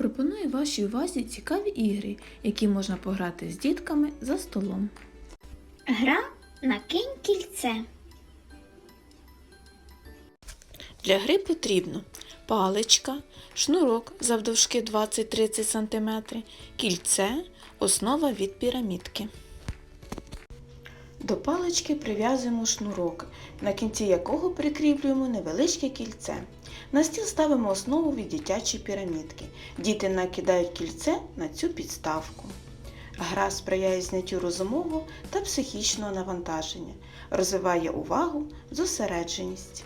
Пропоную вашій увазі цікаві ігри, які можна пограти з дітками за столом. Гра на кінь кільце. Для гри потрібно паличка, шнурок завдовжки 20-30 см, кільце, основа від пірамідки. До палички прив'язуємо шнурок, на кінці якого прикріплюємо невеличке кільце. На стіл ставимо основу від дитячої пірамідки. Діти накидають кільце на цю підставку. Гра сприяє зняттю розумового та психічного навантаження, розвиває увагу, зосередженість.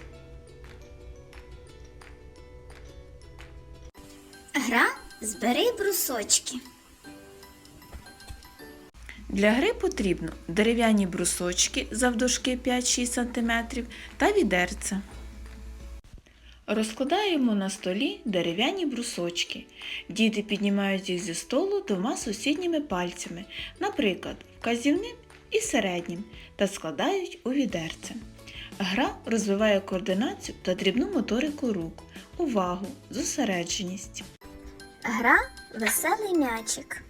Гра збери брусочки. Для гри потрібно дерев'яні брусочки завдовжки 5-6 см та відерце. Розкладаємо на столі дерев'яні брусочки. Діти піднімають їх зі столу двома сусідніми пальцями, наприклад, вказівним і середнім, та складають у відерце. Гра розвиває координацію та дрібну моторику рук, увагу, зосередженість. Гра веселий м'ячик.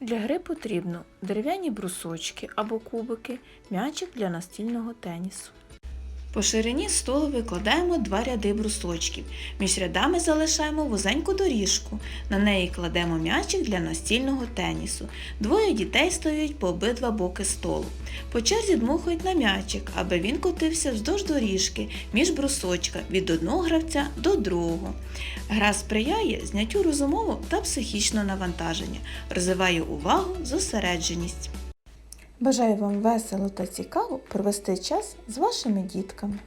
Для гри потрібно дерев'яні брусочки або кубики, м'ячик для настільного тенісу. По ширині столу викладаємо два ряди брусочків. Між рядами залишаємо вузеньку доріжку. На неї кладемо м'ячик для настільного тенісу. Двоє дітей стоять по обидва боки столу. По черзі дмухають на м'ячик, аби він котився вздовж доріжки між брусочка від одного гравця до другого. Гра сприяє зняттю розумового та психічного навантаження, розвиває увагу, зосередженість. Бажаю вам весело та цікаво провести час з вашими дітками.